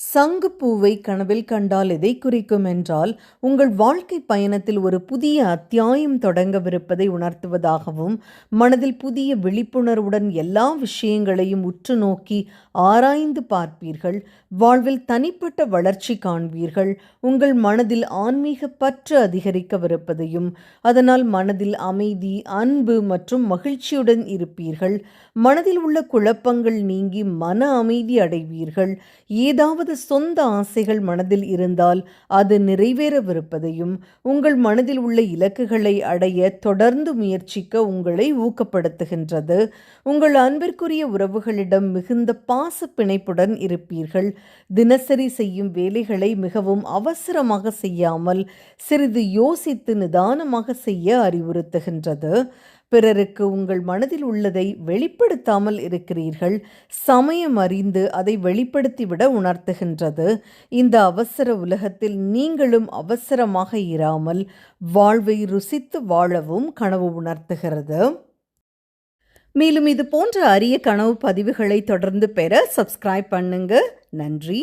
சங்கு பூவை கனவில் கண்டால் எதை குறிக்கும் என்றால் உங்கள் வாழ்க்கை பயணத்தில் ஒரு புதிய அத்தியாயம் தொடங்கவிருப்பதை உணர்த்துவதாகவும் மனதில் புதிய விழிப்புணர்வுடன் எல்லா விஷயங்களையும் உற்று நோக்கி ஆராய்ந்து பார்ப்பீர்கள் வாழ்வில் தனிப்பட்ட வளர்ச்சி காண்பீர்கள் உங்கள் மனதில் ஆன்மீக பற்று அதிகரிக்கவிருப்பதையும் அதனால் மனதில் அமைதி அன்பு மற்றும் மகிழ்ச்சியுடன் இருப்பீர்கள் மனதில் உள்ள குழப்பங்கள் நீங்கி மன அமைதி அடைவீர்கள் ஏதாவது சொந்த ஆசைகள் மனதில் இருந்தால் அது நிறைவேறவிருப்பதையும் உங்கள் மனதில் உள்ள இலக்குகளை அடைய தொடர்ந்து முயற்சிக்க உங்களை ஊக்கப்படுத்துகின்றது. உங்கள் அன்பிற்குரிய உறவுகளிடம் மிகுந்த பாச பிணைப்புடன் இருப்பீர்கள். தினசரி செய்யும் வேலைகளை மிகவும் அவசரமாக செய்யாமல் சிறிது யோசித்து நிதானமாக செய்ய அறிவுறுத்துகின்றது. பிறருக்கு உங்கள் மனதில் உள்ளதை வெளிப்படுத்தாமல் இருக்கிறீர்கள். சமயம் அறிந்து அதை வெளிப்படுத்திவிட உணர்த்துகின்றது. இந்த அவசர உலகத்தில் நீங்களும் அவசரமாக இராமல் வாழ்வை ருசித்து வாழவும் கனவு உணர்த்துகிறது. மேலும் இது போன்ற அரிய கனவு பதிவுகளை தொடர்ந்து பெற சப்ஸ்கிரைப் பண்ணுங்க. நன்றி.